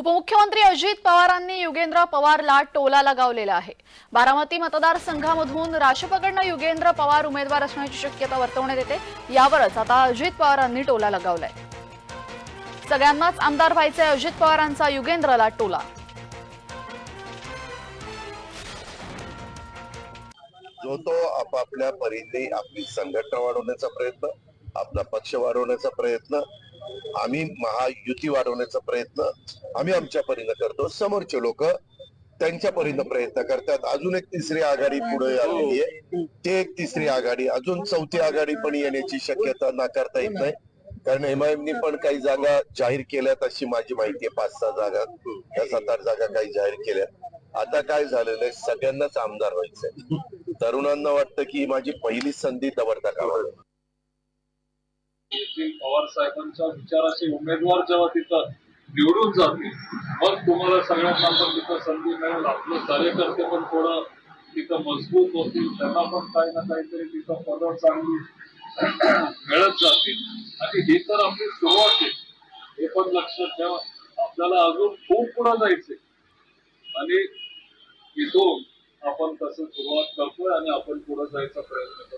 उपमुख्यमंत्री अजित पवारांनी युगेंद्र पवारला टोला लगावलेला आहे. बारामती मतदारसंघामधून राष्ट्रपकडनं युगेंद्र पवार उमेदवार असण्याची शक्यता वर्तवण्यात येते. यावरच आता अजित पवारांनी टोला लगावलाय. सगळ्यांनाच आमदार व्हायचे अजित पवारांचा युगेंद्रला टोला. जो तो आपापल्या परीने आपली संघटना वाढवण्याचा प्रयत्न आपला पक्ष वाढवण्याचा प्रयत्न आम्ही महायुती वाढवण्याचा प्रयत्न आम्ही आमच्या परीनं करतो. समोरचे लोक त्यांच्या परीनं प्रयत्न करतात. अजून एक तिसरी आघाडी पुढे आलेली आहे. ते एक तिसरी आघाडी. अजून चौथी आघाडी पण येण्याची शक्यता नाकारता येत नाही. कारण एमआयएमनी पण काही जागा जाहीर केल्यात अशी माझी माहिती आहे. पाच सहा जागा या सात आठ जागा काही जाहीर केल्या. आता काय झालेलं आहे? सगळ्यांनाच आमदार व्हायचंय. तरुणांना वाटतं की माझी पहिली संधी दवडता कामा येथील पवार साहेबांच्या विचाराचे उमेदवार जेव्हा तिथं निवडून जातील मग तुम्हाला सगळ्यांना पण तिथं संधी मिळेल. आपलं कार्यकर्ते पण थोडं तिथं मजबूत होतील. त्यांना पण काही ना काहीतरी तिथं पदं चांगली मिळत जातील. आणि ही तर आपली सुरुवात आहे. हे पण लक्षात ठेवा. आपल्याला अजून खूप पुढे जायचंय. आणि इथून आपण तसं सुरुवात करतोय आणि आपण पुढे जायचा प्रयत्न करतोय